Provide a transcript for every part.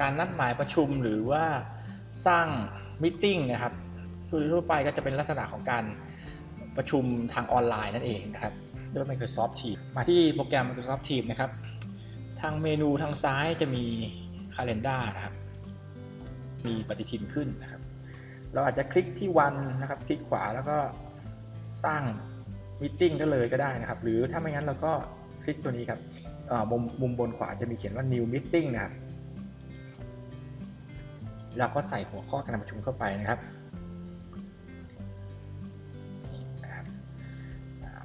การนัดหมายประชุมหรือว่าสร้างมิ팅นะครับโดยทั่วไปก็จะเป็นลักษณะของการประชุมทางออนไลน์นั่นเองนะครับด้วย Microsoft Teams มาที่โปรแกรม Microsoft Teams นะครับ ทางเมนูทางซ้ายจะมี Calendar นะครับ มีปฏิทินขึ้นนะครับ เราอาจจะคลิกที่วันนะครับ คลิกขวาแล้วก็สร้างมิ팅ได้เลยก็ได้นะครับ หรือถ้าไม่งั้นเราก็คลิกตัวนี้ครับมุมมุมบนขวาจะมีเขียนว่า New Meeting นะครับ เราก็ใส่หัวข้อการประชุมเข้าไปนะครับ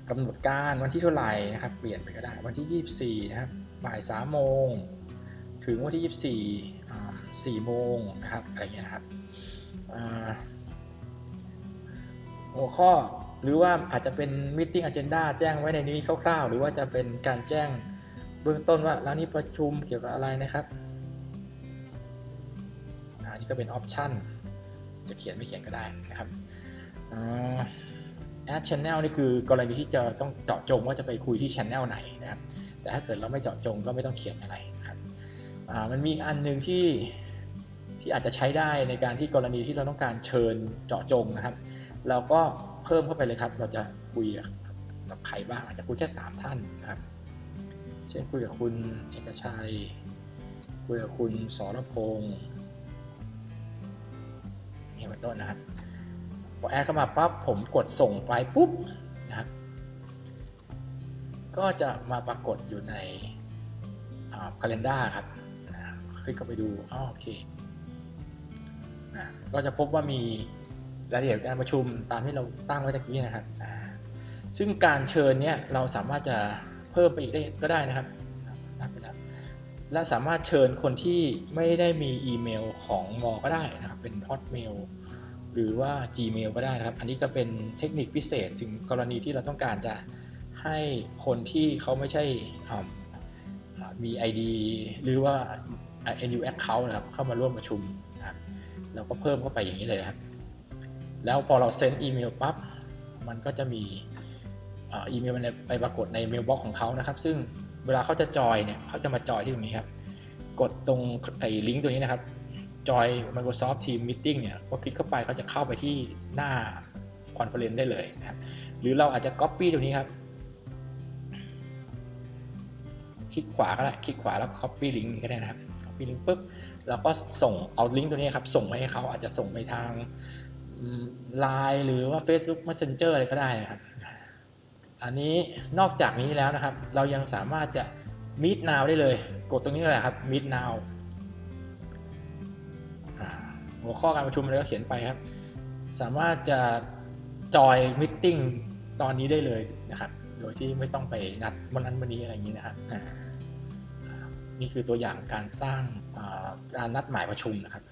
กำหนดการวันที่เท่าไหร่นะครับ เปลี่ยนไปก็ได้วันที่ 24 นะครับบ่าย3โมงถึงวันที่ 24อ่า4โมงนะครับอะไรเงี้ยนะครับหัวข้อหรือว่าอาจจะเป็น meeting agenda แจ้งไว้ในนี้คร่าวๆ หรือว่าจะเป็นการแจ้งเบื้องต้นว่าแล้วนี้ประชุมเกี่ยวกับอะไรนะครับ อันนี้ก็เป็นออปชันจะเขียนไม่เขียนก็ได้นะครับอ่า add channel นี่คือกรณีที่จะต้องเจาะจงว่าจะไปคุยที่ channel ไหนนะครับ แต่ถ้าเกิดเราไม่เจาะจงก็ไม่ต้องเขียนอะไรนะครับมันมีอันหนึ่งที่ที่อาจจะใช้ได้ในการที่กรณีที่เราต้องการเชิญเจาะจงนะครับ เราก็เพิ่มเข้าไปเลยครับ เราจะคุยกับใครบ้างอาจจะคุยแค่ 3 ท่านนะครับ เช่นคุยกับคุณเอกชัย คุยกับคุณสรพงษ์ นี่เป็นต้นนะครับพอแอดเข้ามาปั๊บผมกดส่งไปปุ๊บนะครับ ก็จะมาปรากฏอยู่ในอ่า calendar ครับนะคลิกเข้าไปดูอ้อโอเคนะก็จะพบว่ามีรายละเอียดการประชุมตามที่เราตั้งไว้ตะกี้นะครับซึ่งการเชิญเนี่ยเราสามารถจะเพิ่มไปอีกได้ก็ได้นะครับ และสามารถเชิญคนที่ไม่ได้มีอีเมลของมอก็ได้นะครับ เป็น Hotmail หรือว่า Gmail ก็ได้นะครับ อันนี้ก็เป็นเทคนิคพิเศษสิ่งกรณีที่เราต้องการจะให้คนที่เขาไม่ใช่มี ID หรือว่า NU account นะครับเข้ามาร่วมประชุมนะครับเราก็เพิ่มเข้าไปอย่างนี้เลยครับ แล้วพอเราเซ็นอีเมลปั๊บ มันก็จะมีอีเมลไปปรากฏในเมลบ็อกของเขานะครับ ซึ่ง เวลาเขาจะจอยเนี่ยเขาจะมาจอยที่ตรงนี้ครับ กดตรงไอ้ลิงก์ตัวนี้นะครับจอย Microsoft Team Meeting เนี่ยพอคลิกเข้าไปเขาจะเข้าไปที่หน้าคอนเฟอเรนซ์ได้เลยนะครับ หรือเราอาจจะ Copy ตรงนี้ครับ คลิกขวาก็ได้ คลิกขวาแล้ว Copy ลิงก์นี้ก็ได้นะครับ Copy ลิงก์ปุ๊บแล้วก็ส่งเอาลิงก์ตัวนี้ครับ ส่งไปให้เขาอาจจะส่งไปทาง Line หรือว่า Facebook Messenger อะไรก็ได้นะครับ อันนี้นอกจากนี้แล้วนะครับ เรายังสามารถจะ Meet Now ได้เลย กดตรงนี้เลยครับ Meet Now หัวข้อการประชุมอะไรก็เขียนไปครับ สามารถจะจอยมิ팅ตอนนี้ได้เลยนะครับ โดยที่ไม่ต้องไปนัดวันนั้นวันนี้อะไรอย่างนี้นะครับนี่คือตัวอย่างการสร้างการนัดหมายประชุมนะครับ